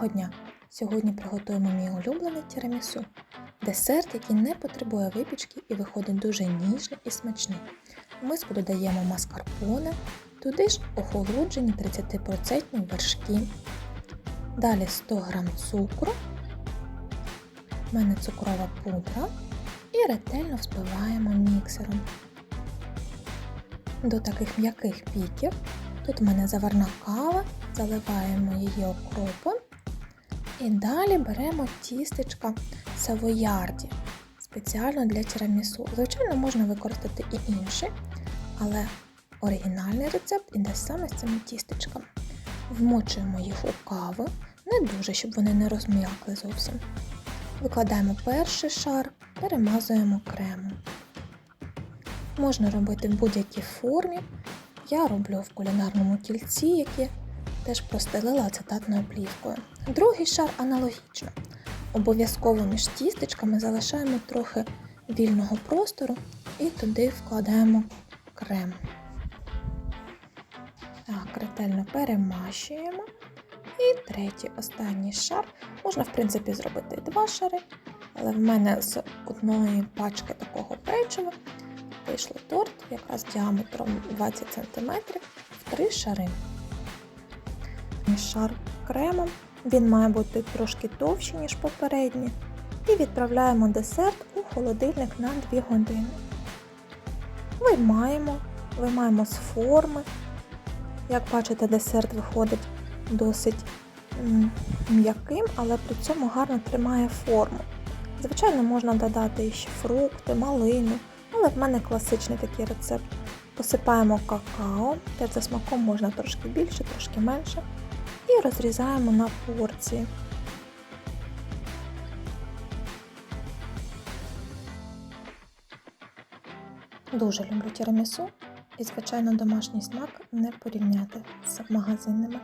Доброго дня! Сьогодні приготуємо мій улюблений тірамісу. Десерт, який не потребує випічки і виходить дуже ніжний і смачний. В миску додаємо маскарпоне, туди ж охолоджені 30% вершки. Далі 100 г цукру, в мене цукрова пудра і ретельно взбиваємо міксером. До таких м'яких піків Тут в мене заварна кава, заливаємо її окропом. І далі беремо тістечка савоярді спеціально для тірамісу. Звичайно, можна використати і інші, але оригінальний рецепт іде саме з цими тістечками. Вмочуємо їх у каву, не дуже, щоб вони не розм'якли зовсім. Викладаємо перший шар, перемазуємо кремом. Можна робити в будь-якій формі. Я роблю в кулінарному кільці, яке теж простелила ацетатною плівкою. Другий шар аналогічно. Обов'язково між тістечками залишаємо трохи вільного простору і туди вкладаємо крем. Так, ретельно перемащуємо. І третій останній шар. Можна, в принципі, зробити два шари, але в мене з одної пачки такого печива вийшло торт якраз діаметром 20 см в три шари. Шар кремом, він має бути трошки товщий, ніж попередній. І відправляємо десерт у холодильник на 2 години. Виймаємо, виймаємо з форми. Як бачите, десерт виходить досить м'яким, але при цьому гарно тримає форму. Звичайно, можна додати ще фрукти, малину, але в мене класичний такий рецепт. Посипаємо какао, теж за смаком можна трошки більше, трошки менше. І розрізаємо на порції. Дуже люблю тірамісу і, звичайно, домашній смак не порівняти з магазинними.